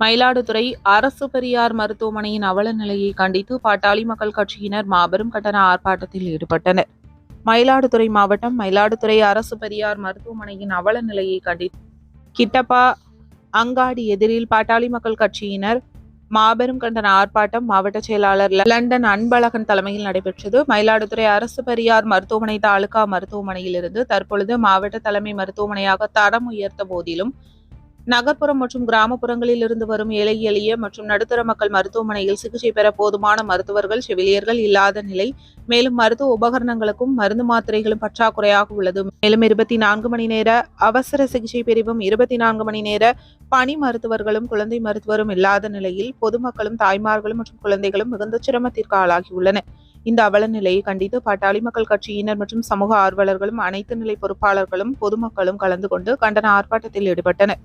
மயிலாடுதுறை அரசு பெரியார் மருத்துவமனையின் அவல நிலையை கண்டித்து பாட்டாளி மக்கள் கட்சியினர் மாபெரும் கண்டன ஆர்ப்பாட்டத்தில் ஈடுபட்டனர். மயிலாடுதுறை மாவட்டம் மயிலாடுதுறை அரசு பெரியார் மருத்துவமனையின் அவல நிலையை கண்டித்து கிட்டப்பா அங்காடி எதிரில் பாட்டாளி மக்கள் கட்சியினர் மாபெரும் கண்டன ஆர்ப்பாட்டம் மாவட்ட செயலாளர் லண்டன் அன்பழகன் தலைமையில் நடைபெற்றது. மயிலாடுதுறை அரசு பெரியார் மருத்துவமனை தாலுகா மருத்துவமனையிலிருந்து தற்பொழுது மாவட்ட தலைமை மருத்துவமனையாக தரம் உயர்த்த போதிலும் நகர்ப்புறம் மற்றும் கிராமப்புறங்களில் இருந்து வரும் ஏழை எளிய மற்றும் நடுத்தர மக்கள் மருத்துவமனையில் சிகிச்சை பெற போதுமான மருத்துவர்கள் செவிலியர்கள் இல்லாத நிலை. மேலும் மருத்துவ உபகரணங்களுக்கும் மருந்து மாத்திரைகளும் பற்றாக்குறையாக உள்ளது. மேலும் இருபத்தி நான்கு மணி நேர அவசர சிகிச்சை பிரிவும் இருபத்தி நான்கு மணி நேர பணி மருத்துவர்களும் குழந்தை மருத்துவரும் இல்லாத நிலையில் பொதுமக்களும் தாய்மார்களும் மற்றும் குழந்தைகளும் மிகுந்த சிரமத்திற்கு ஆளாகியுள்ளனர் இந்த அவல நிலையை கண்டித்து பாட்டாளி மக்கள் கட்சியினர் மற்றும் சமூக ஆர்வலர்களும் அனைத்து நிலை பொறுப்பாளர்களும் பொதுமக்களும் கலந்து கொண்டு கண்டன ஆர்ப்பாட்டத்தில் ஈடுபட்டனர்.